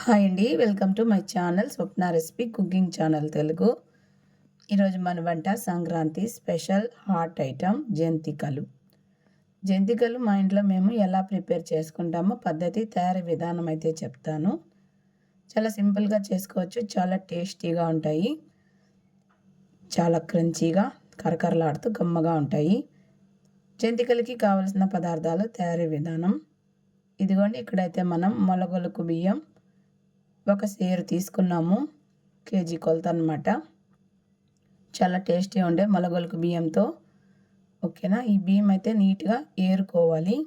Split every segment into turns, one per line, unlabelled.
Hi అండి welcome to my channel Swapna recipe cooking channel Telugu. ఈరోజు మన వంట సంక్రాంతి స్పెషల్ హాట్ ఐటమ్ జంతికలు. జంతికలు మా ఇంట్లో మేము ఎలా ప్రిపేర్ చేసుకుంటామో పద్ధతి తయారీ విధానం అయితే చెప్తాను. చాలా సింపుల్గా చేసుకోవచ్చు చాలా టేస్టీగా ఉంటాయి. చాలా క్రంచీగా కరకరలాడుతూ గమ్మగా ఉంటాయి. జంతికలకి కావలసిన పదార్థాలు తయారీ విధానం. ఇదిగోండి ఇక్కడైతే మనం మొలగొలుకు బియ్యం ఒక సేరు తీసుకున్నాము కేజీ కొలత అనమాట చాలా టేస్టీ ఉండే మొలగొలుకు బియ్యంతో. ఓకేనా? ఈ బియ్యం అయితే నీట్గా ఏరుకోవాలి.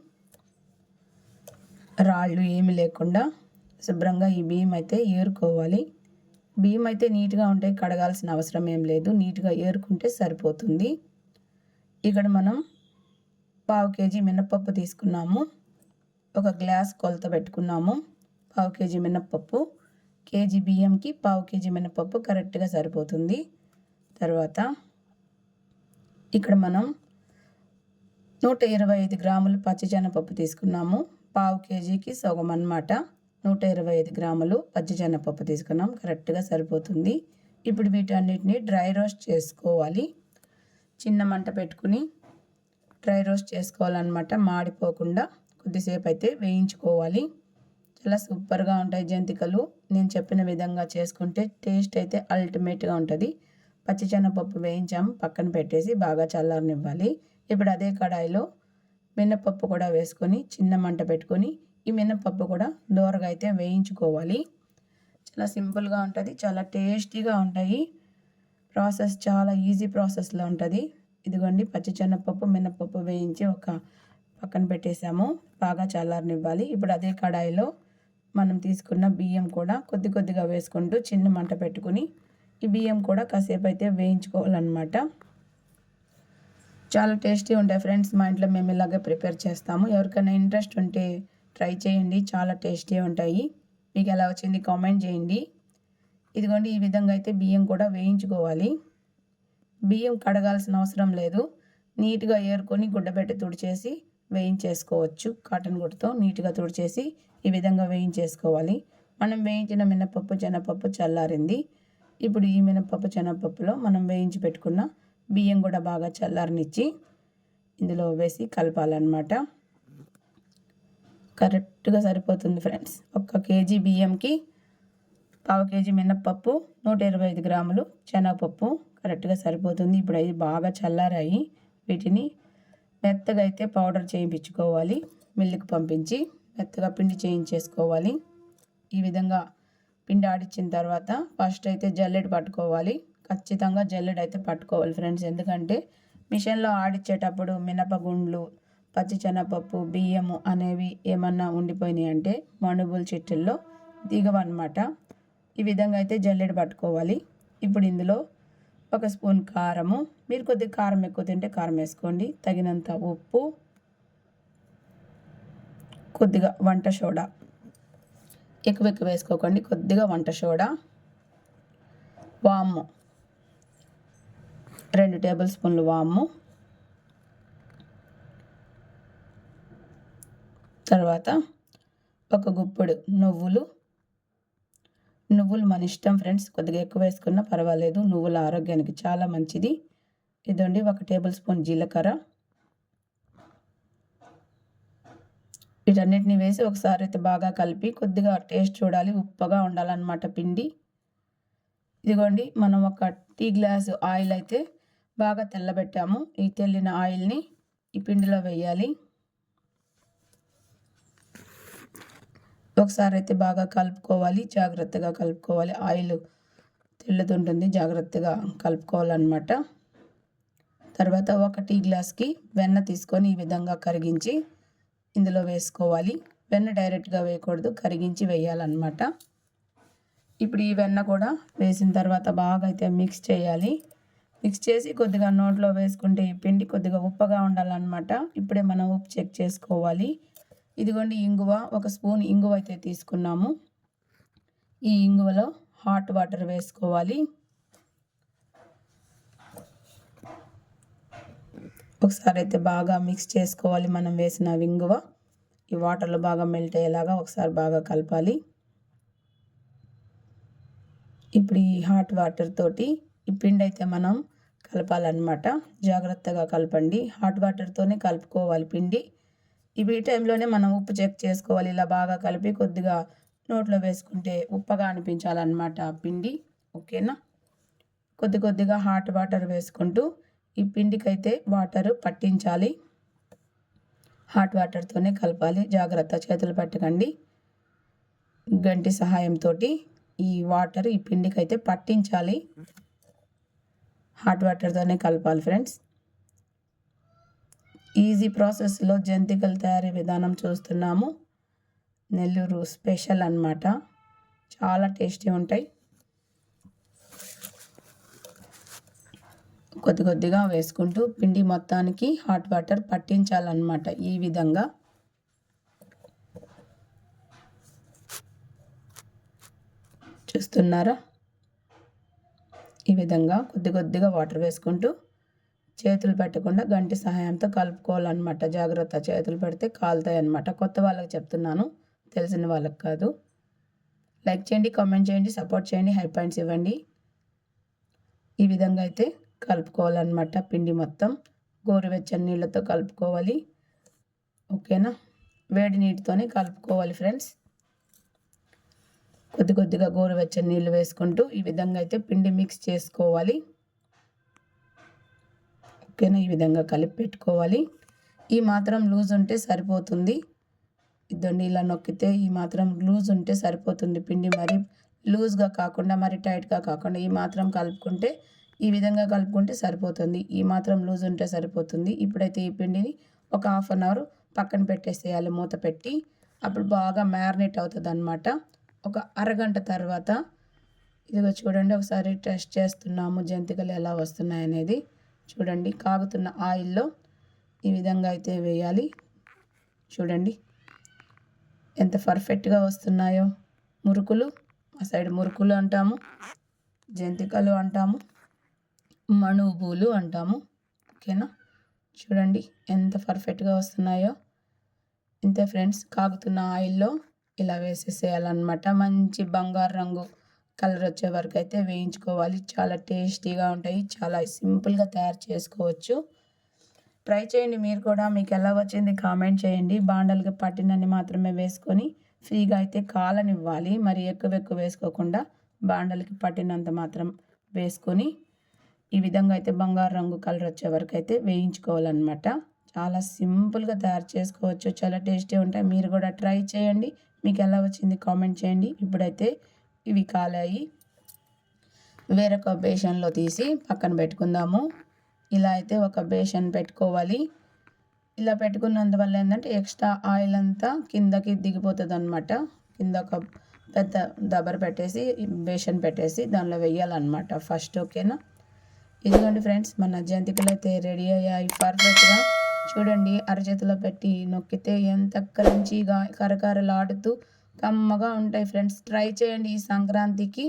రాళ్ళు ఏమి లేకుండా శుభ్రంగా ఈ బియ్యం అయితే ఏరుకోవాలి. బియ్యం అయితే నీట్గా ఉంటే కడగాల్సిన అవసరం ఏం లేదు. నీట్గా ఏరుకుంటే సరిపోతుంది. ఇక్కడ మనం పావు కేజీ మినప్పప్పు తీసుకున్నాము. ఒక గ్లాస్ కొలత పెట్టుకున్నాము. పావు కేజీ మినప్పప్పు. కేజీ బియ్యంకి పావు కేజీ మినపప్పు కరెక్ట్గా సరిపోతుంది. తర్వాత ఇక్కడ మనం నూట ఇరవై ఐదు గ్రాములు పచ్చిశనగపప్పు తీసుకున్నాము. పావు కేజీకి సగం అనమాట నూట ఇరవై ఐదు గ్రాములు పచ్చిశనగపప్పు తీసుకున్నాం. కరెక్ట్గా సరిపోతుంది. ఇప్పుడు వీటన్నిటిని డ్రై రోస్ట్ చేసుకోవాలి. చిన్న మంట పెట్టుకుని డ్రై రోస్ట్ చేసుకోవాలన్నమాట. మాడిపోకుండా కొద్దిసేపు అయితే వేయించుకోవాలి. చాలా సూపర్గా ఉంటాయి జంతికలు. నేను చెప్పిన విధంగా చేసుకుంటే టేస్ట్ అయితే అల్టిమేట్గా ఉంటుంది. పచ్చిశనగపప్పు వేయించాము పక్కన పెట్టేసి బాగా చల్లారనివ్వాలి. ఇప్పుడు అదే కడాయిలో మినపప్పు కూడా వేసుకొని చిన్న మంట పెట్టుకొని ఈ మినపప్పు కూడా దోరగా అయితే వేయించుకోవాలి. చాలా సింపుల్గా ఉంటుంది చాలా టేస్టీగా ఉంటాయి. ప్రాసెస్ చాలా ఈజీ ప్రాసెస్లో ఉంటుంది. ఇదిగోండి పచ్చిశనగపప్పు మినపప్పు వేయించి ఒక పక్కన పెట్టేసాము. బాగా చల్లారనివ్వాలి. ఇప్పుడు అదే కడాయిలో మనం తీసుకున్న బియ్యం కూడా కొద్ది కొద్దిగా వేసుకుంటూ చిన్న మంట పెట్టుకుని ఈ బియ్యం కూడా కాసేపు అయితే వేయించుకోవాలన్నమాట. చాలా టేస్టీ ఉంటాయి ఫ్రెండ్స్ మా ఇంట్లో మేము ఇలాగే ప్రిపేర్ చేస్తాము. ఎవరికైనా ఇంట్రెస్ట్ ఉంటే ట్రై చేయండి చాలా టేస్టీ ఉంటాయి. మీకు ఎలా వచ్చింది కామెంట్ చేయండి. ఇదిగోండి ఈ విధంగా అయితే బియ్యం కూడా వేయించుకోవాలి. బియ్యం కడగాల్సిన అవసరం లేదు. నీట్గా ఏరుకొని గుడ్డబెట్టి తుడిచేసి వేయించేసుకోవచ్చు. కాటన్ గుడ్డతో నీట్గా తుడిచేసి ఈ విధంగా వేయించేసుకోవాలి. మనం వేయించిన మినపప్పు శనగపప్పు చల్లారింది. ఇప్పుడు ఈ మినపప్పు శనగపప్పులో మనం వేయించి పెట్టుకున్న బియ్యం కూడా బాగా చల్లారనిచ్చి ఇందులో వేసి కలపాలన్నమాట. కరెక్ట్గా సరిపోతుంది ఫ్రెండ్స్. ఒక్క కేజీ బియ్యంకి పావు కేజీ మినప్పప్పు నూట ఇరవై ఐదు గ్రాములు శనగపప్పు కరెక్ట్గా సరిపోతుంది. ఇప్పుడు అవి బాగా చల్లారాయి. వీటిని మెత్తగా అయితే పౌడర్ చేయించుకోవాలి. మిల్లుకి పంపించి మెత్తగా పిండి చేయించేసుకోవాలి. ఈ విధంగా పిండి ఆడిచ్చిన తర్వాత ఫస్ట్ అయితే జల్లెడ పట్టుకోవాలి. ఖచ్చితంగా జల్లెడ అయితే పట్టుకోవాలి ఫ్రెండ్స్. ఎందుకంటే మిషన్లో ఆడిచ్చేటప్పుడు మినపగుండ్లు పచ్చిశనగపప్పు బియ్యము అనేవి ఏమన్నా ఉండిపోయినాయి అంటే మణుబుల చెట్టుల్లో దిగవన్నమాట. ఈ విధంగా అయితే జల్లెడ పట్టుకోవాలి. ఇప్పుడు ఇందులో ఒక స్పూన్ కారము. మీరు కొద్దిగా కారం ఎక్కువ తింటే కారం వేసుకోండి. తగినంత ఉప్పు. కొద్దిగా వంట సోడా. ఎక్కువ ఎక్కువ వేసుకోకండి. కొద్దిగా వంట సోడా. వాము. రెండు టేబుల్ స్పూన్లు వాము. తర్వాత ఒక గుప్పుడు నువ్వులు. నువ్వులు మన ఇష్టం ఫ్రెండ్స్ కొద్దిగా ఎక్కువ వేసుకున్నా పర్వాలేదు. నువ్వుల ఆరోగ్యానికి చాలా మంచిది. ఇదండి ఒక టేబుల్ స్పూన్ జీలకర్ర. వీటన్నిటిని వేసి ఒకసారి అయితే బాగా కలిపి కొద్దిగా టేస్ట్ చూడాలి. ఉప్పగా ఉండాలన్నమాట పిండి. ఇదిగోండి మనం ఒక టీ గ్లాసు ఆయిల్ అయితే బాగా తెల్లబెట్టాము. ఈ తెల్లిన ఆయిల్ని ఈ పిండిలో వేయాలి. ఒకసారి అయితే బాగా కలుపుకోవాలి జాగ్రత్తగా కలుపుకోవాలి. ఆయిల్ తెల్లుతుంటుంది జాగ్రత్తగా కలుపుకోవాలన్నమాట. తర్వాత ఒక టీ గ్లాస్కి వెన్న తీసుకొని ఈ విధంగా కరిగించి ఇందులో వేసుకోవాలి. వెన్న డైరెక్ట్గా వేయకూడదు కరిగించి వేయాలన్నమాట. ఇప్పుడు ఈ వెన్న కూడా వేసిన తర్వాత బాగా అయితే మిక్స్ చేయాలి. మిక్స్ చేసి కొద్దిగా నోట్లో వేసుకుంటే ఈ పిండి కొద్దిగా ఉప్పగా ఉండాలన్నమాట. ఇప్పుడే మనం ఉప్పు చెక్ చేసుకోవాలి. ఇదిగోండి ఇంగువ. ఒక స్పూన్ ఇంగువ అయితే తీసుకున్నాము. ఈ ఇంగువలో హాట్ వాటర్ వేసుకోవాలి. ఒకసారి అయితే బాగా మిక్స్ చేసుకోవాలి మనం వేసిన ఇంగువ. ఈ వాటర్లో బాగా మెల్ట్ అయ్యేలాగా ఒకసారి బాగా కలపాలి. ఇప్పుడు ఈ హాట్ వాటర్ తోటి ఈ పిండి అయితే మనం కలపాలన్నమాట. జాగ్రత్తగా కలపండి. హాట్ వాటర్తోనే కలుపుకోవాలి పిండి. ఇవి ఈ టైంలోనే మనం ఉప్పు చెక్ చేసుకోవాలి. ఇలా బాగా కలిపి కొద్దిగా నోట్లో వేసుకుంటే ఉప్పగా అనిపించాలన్నమాట పిండి. ఓకేనా? కొద్ది కొద్దిగా హాట్ వాటర్ వేసుకుంటూ ఈ పిండికైతే వాటర్ పట్టించాలి. హాట్ వాటర్తోనే కలపాలి. జాగ్రత్త చేతులు పెట్టకండి. గంటి సహాయంతో ఈ వాటర్ ఈ పిండికైతే పట్టించాలి. హాట్ వాటర్తోనే కలపాలి ఫ్రెండ్స్. ఈజీ ప్రాసెస్లో జంతికల తయారీ విధానం చూస్తున్నాము. నెల్లూరు స్పెషల్ అనమాట చాలా టేస్టీ ఉంటాయి. కొద్ది కొద్దిగా వేసుకుంటూ పిండి మొత్తానికి హాట్ వాటర్ పట్టించాలన్నమాట ఈ విధంగా. చూస్తున్నారా? ఈ విధంగా కొద్ది కొద్దిగా వాటర్ వేసుకుంటూ చేతులు పెట్టకుండా గంటి సహాయంతో కలుపుకోవాలన్నమాట. జాగ్రత్త చేతులు పెడితే కాలుతాయి కొత్త వాళ్ళకి చెప్తున్నాను. తెలిసిన వాళ్ళకి కాదు. లైక్ చేయండి కామెంట్ చేయండి సపోర్ట్ చేయండి హై పాయింట్స్ ఇవ్వండి. ఈ విధంగా అయితే కలుపుకోవాలన్నమాట పిండి మొత్తం. గోరువెచ్చని నీళ్ళతో కలుపుకోవాలి. ఓకేనా? వేడి నీటితోనే కలుపుకోవాలి ఫ్రెండ్స్. కొద్ది కొద్దిగా గోరువెచ్చని నీళ్ళు వేసుకుంటూ ఈ విధంగా అయితే పిండి మిక్స్ చేసుకోవాలి. ఓకేనా ఈ విధంగా కలిపి పెట్టుకోవాలి. ఈ మాత్రం లూజ్ ఉంటే సరిపోతుంది. ఇద్దండి ఇలా నొక్కితే ఈ మాత్రం లూజ్ ఉంటే సరిపోతుంది పిండి. మరి లూజ్గా కాకుండా మరి టైట్గా కాకుండా ఈ మాత్రం కలుపుకుంటే ఈ విధంగా కలుపుకుంటే సరిపోతుంది. ఈ మాత్రం లూజ్ ఉంటే సరిపోతుంది. ఇప్పుడైతే ఈ పిండిని ఒక హాఫ్ అన్ అవర్ పక్కన పెట్టేసేయాలి మూత పెట్టి. అప్పుడు బాగా మ్యారినేట్ అవుతుంది అనమాట ఒక అరగంట తర్వాత ఇదిగో చూడండి ఒకసారి టెస్ట్ చేస్తున్నాము జంతికలు ఎలా వస్తున్నాయి అనేది చూడండి కాగుతున్న ఆయిల్లో ఈ విధంగా అయితే వేయాలి. చూడండి ఎంత పర్ఫెక్ట్గా వస్తున్నాయో మురుకులు. మా సైడ్ మురుకులు అంటాము జంతికలు అంటాము మణుబూలు అంటాము. ఓకేనా? చూడండి ఎంత పర్ఫెక్ట్గా వస్తున్నాయో. ఇంతే ఫ్రెండ్స్ కాగుతున్న ఆయిల్లో ఇలా వేసేసేయాలన్నమాట. మంచి బంగారు రంగు కలర్ వచ్చే వరకు అయితే వేయించుకోవాలి. చాలా టేస్టీగా ఉంటాయి. చాలా సింపుల్గా తయారు చేసుకోవచ్చు. ట్రై చేయండి. మీరు కూడా మీకు ఎలా వచ్చింది కామెంట్ చేయండి. బాండలకి పట్టినన్ని మాత్రమే వేసుకొని ఫ్రీగా అయితే కాలనివ్వాలి. మరి ఎక్కువ ఎక్కువ వేసుకోకుండా బాండలకి పట్టినంత మాత్రం వేసుకొని ఈ విధంగా అయితే బంగారు రంగు కలర్ వచ్చే వరకు అయితే వేయించుకోవాలన్నమాట. చాలా సింపుల్గా తయారు చేసుకోవచ్చు. చాలా టేస్టీ ఉంటాయి. మీరు కూడా ట్రై చేయండి. మీకు ఎలా వచ్చింది కామెంట్ చేయండి. ఇప్పుడైతే ఇవి కాలాయి. వేరొక బేషన్లో తీసి పక్కన పెట్టుకుందాము. ఇలా అయితే ఒక బేషన్ పెట్టుకోవాలి. ఇలా పెట్టుకున్నందువల్ల ఏంటంటే ఎక్స్ట్రా ఆయిల్ అంతా కిందకి దిగిపోతుంది అనమాట కింద ఒక పెద్ద దబర పెట్టేసి బేషన్ పెట్టేసి దానిలో వెయ్యాలన్నమాట ఫస్ట్ ఓకేనా? ఇదిగోండి ఫ్రెండ్స్ మన జంతికలు అయితే రెడీ అయ్యాయి పర్ఫెక్ట్గా. చూడండి అరచేతిలో పెట్టి నొక్కితే ఎంత క్రంచీగా కరకరలాడుతూ కమ్మగా ఉంటాయి ఫ్రెండ్స్. ట్రై చేయండి ఈ సంక్రాంతికి.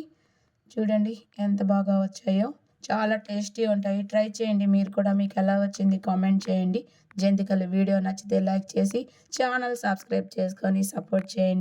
చూడండి ఎంత బాగా వచ్చాయో. చాలా టేస్టీ ఉంటాయి. ట్రై చేయండి మీరు కూడా. మీకు ఎలా వచ్చింది కామెంట్ చేయండి. జంతికలు వీడియో నచ్చితే లైక్ చేసి ఛానల్ సబ్స్క్రైబ్ చేసుకొని సపోర్ట్ చేయండి.